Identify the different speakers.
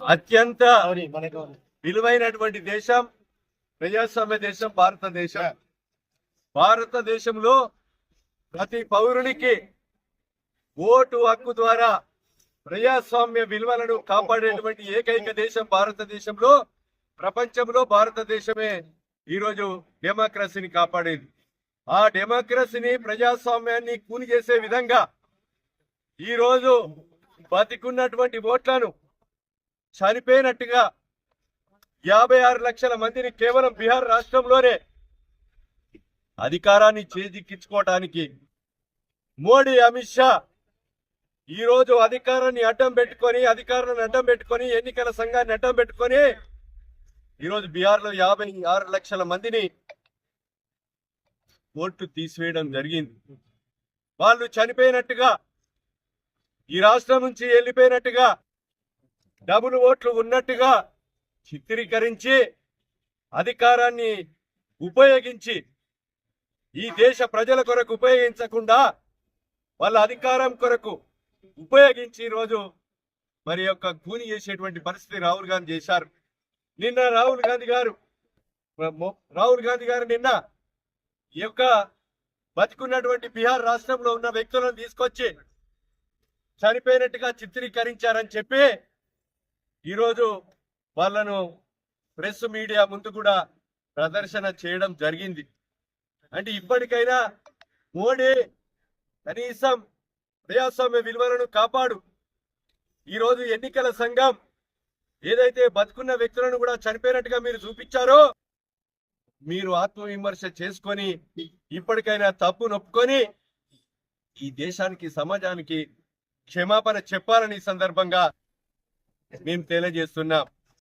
Speaker 1: అత్యంత విలువైనటువంటి దేశం ప్రజాస్వామ్య దేశం భారతదేశం. భారతదేశంలో ప్రతి పౌరునికి ఓటు హక్కు ద్వారా ప్రజాస్వామ్య విలువలను కాపాడేటువంటి ఏకైక దేశం భారతదేశంలో ప్రపంచంలో భారతదేశమే ఈరోజు డెమోక్రసీని కాపాడేది. ఆ డెమోక్రసీని ప్రజాస్వామ్యాన్ని కూని చేసే విధంగా ఈరోజు బతికున్నటువంటి ఓట్లను చనిపోయినట్టుగా యాభై ఆరు లక్షల మందిని కేవలం బీహార్ రాష్ట్రంలోనే అధికారాన్ని చేజిక్కించుకోవటానికి మోడీ అమిత్ షా ఈ రోజు అధికారాన్ని అడ్డం పెట్టుకొని అధికారాన్ని అడ్డం పెట్టుకొని ఎన్నికల సంఘాన్ని అడ్డం పెట్టుకొని ఈ రోజు యాభై ఆరు లక్షల మందిని ఓట్లు తీసివేయడం జరిగింది. వాళ్ళు చనిపోయినట్టుగా ఈ రాష్ట్రం నుంచి వెళ్ళిపోయినట్టుగా డబుల్ ఓట్లు ఉన్నట్టుగా చిత్రీకరించి అధికారాన్ని ఉపయోగించి ఈ దేశ ప్రజల కొరకు ఉపయోగించకుండా వాళ్ళ అధికారం కొరకు ఉపయోగించి ఈరోజు మరి యొక్క కూని చేసేటువంటి పరిస్థితి రాహుల్ గాంధీ చేశారు. నిన్న రాహుల్ గాంధీ గారు రాహుల్ గాంధీ గారు నిన్న ఈ యొక్క బతికున్నటువంటి బీహార్ రాష్ట్రంలో ఉన్న వ్యక్తులను తీసుకొచ్చి చనిపోయినట్టుగా చిత్రీకరించారని చెప్పి ఈరోజు వాళ్ళను ప్రెస్ మీడియా ముందు కూడా ప్రదర్శన చేయడం జరిగింది. అంటే ఇప్పటికైనా మోడీ కనీసం ప్రజాస్వామ్య విలువలను కాపాడు. ఈరోజు ఎన్నికల సంఘం ఏదైతే బతుకున్న వ్యక్తులను కూడా చనిపోయినట్టుగా మీరు చూపించారో మీరు ఆత్మవిమర్శ చేసుకొని ఇప్పటికైనా తప్పు నొప్పుకొని ఈ దేశానికి సమాజానికి క్షమాపణ చెప్పాలని ఈ సందర్భంగా మేము తెలియజేస్తున్నాం.